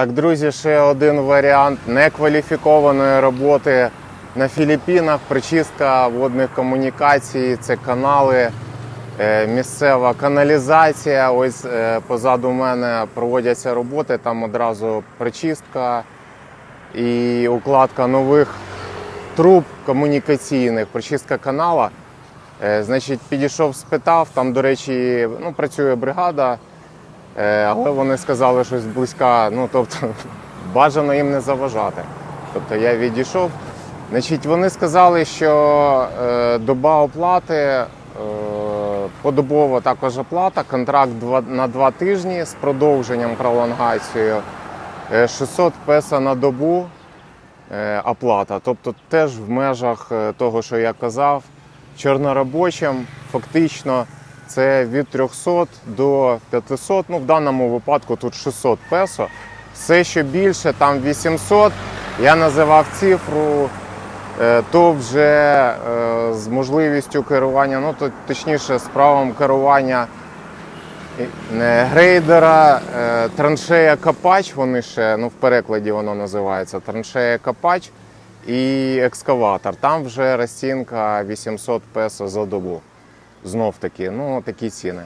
Так, друзі, ще один варіант некваліфікованої роботи на Філіппінах. Причистка водних комунікацій, це канали, е, місцева каналізація. Ось е, позаду мене проводяться роботи. Там одразу причистка і укладка нових труб комунікаційних, прочистка канала. Е, Значить, підійшов, спитав. Там, до речі, ну, працює бригада. Е, Але вони сказали щось близька, ну тобто бажано їм не заважати. Тобто я відійшов. Значить, вони сказали, що е, доба оплати, е, подобова також оплата, контракт на два тижні з продовженням пролонгацією. Е, 600 песо на добу оплата. Тобто теж в межах того, що я казав, чорноробочим фактично це від 300 до 500, ну в даному випадку тут 600 песо. Все, що більше, там 800, я називав цифру, е, то вже е, з можливістю керування, ну то точніше з правом керування е, грейдера, траншея копач, вони ще, ну в перекладі воно називається траншея копач і екскаватор. Там вже розцінка 800 песо за добу. Знов таки, ну такі ціни.